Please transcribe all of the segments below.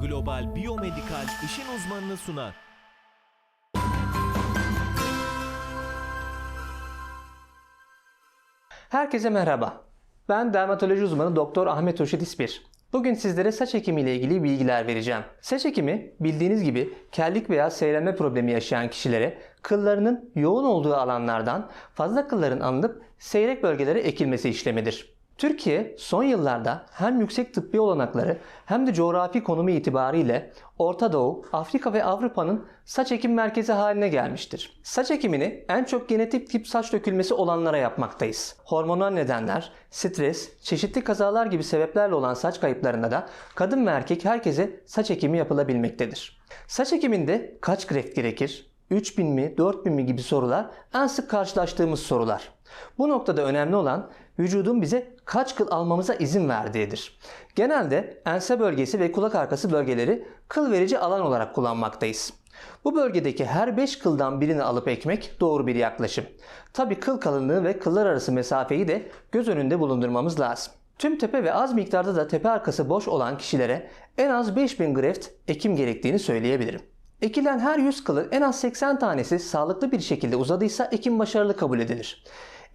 Global Biyomedikal işin uzmanını sunar. Herkese merhaba. Ben dermatoloji uzmanı Doktor Ahmet Hoşit İspir. Bugün sizlere saç ekimi ile ilgili bilgiler vereceğim. Saç ekimi bildiğiniz gibi kellik veya seyrelme problemi yaşayan kişilere kıllarının yoğun olduğu alanlardan fazla kılların alınıp seyrek bölgelere ekilmesi işlemidir. Türkiye son yıllarda hem yüksek tıbbi olanakları hem de coğrafi konumu itibariyle Orta Doğu, Afrika ve Avrupa'nın saç ekim merkezi haline gelmiştir. Saç ekimini en çok genetik tip saç dökülmesi olanlara yapmaktayız. Hormonal nedenler, stres, çeşitli kazalar gibi sebeplerle olan saç kayıplarında da kadın ve erkek herkese saç ekimi yapılabilmektedir. Saç ekiminde kaç greft gerekir? 3000 mi, 4000 mi gibi sorular en sık karşılaştığımız sorular. Bu noktada önemli olan vücudun bize kaç kıl almamıza izin verdiğidir. Genelde ense bölgesi ve kulak arkası bölgeleri kıl verici alan olarak kullanmaktayız. Bu bölgedeki her 5 kıldan birini alıp ekmek doğru bir yaklaşım. Tabi kıl kalınlığı ve kıllar arası mesafeyi de göz önünde bulundurmamız lazım. Tüm tepe ve az miktarda da tepe arkası boş olan kişilere en az 5000 greft ekim gerektiğini söyleyebilirim. Ekilen her 100 kılın en az 80 tanesi sağlıklı bir şekilde uzadıysa ekim başarılı kabul edilir.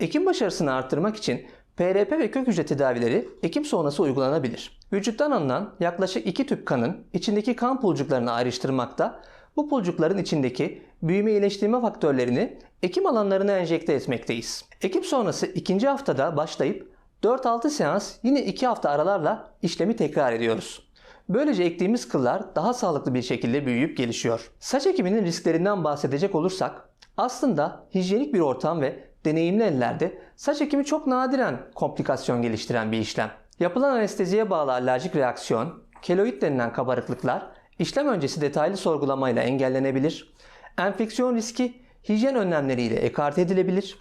Ekim başarısını arttırmak için PRP ve kök hücre tedavileri ekim sonrası uygulanabilir. Vücuttan alınan yaklaşık 2 tüp kanın içindeki kan pulcuklarını ayrıştırmakta, bu pulcukların içindeki büyüme iyileştirme faktörlerini ekim alanlarına enjekte etmekteyiz. Ekim sonrası ikinci haftada başlayıp 4-6 seans yine 2 hafta aralarla işlemi tekrar ediyoruz. Böylece ektiğimiz kıllar daha sağlıklı bir şekilde büyüyüp gelişiyor. Saç ekiminin risklerinden bahsedecek olursak aslında hijyenik bir ortam ve deneyimli ellerde saç ekimi çok nadiren komplikasyon geliştiren bir işlem. Yapılan anesteziye bağlı alerjik reaksiyon, keloid denilen kabarıklıklar işlem öncesi detaylı sorgulamayla engellenebilir. Enfeksiyon riski hijyen önlemleriyle ekarte edilebilir.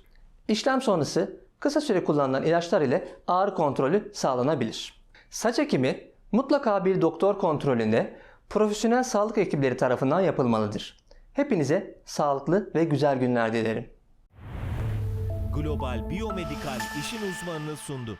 İşlem sonrası kısa süre kullanılan ilaçlar ile ağrı kontrolü sağlanabilir. Saç ekimi mutlaka bir doktor kontrolünde profesyonel sağlık ekipleri tarafından yapılmalıdır. Hepinize sağlıklı ve güzel günler dilerim. Global Biyomedikal işin uzmanını sundu.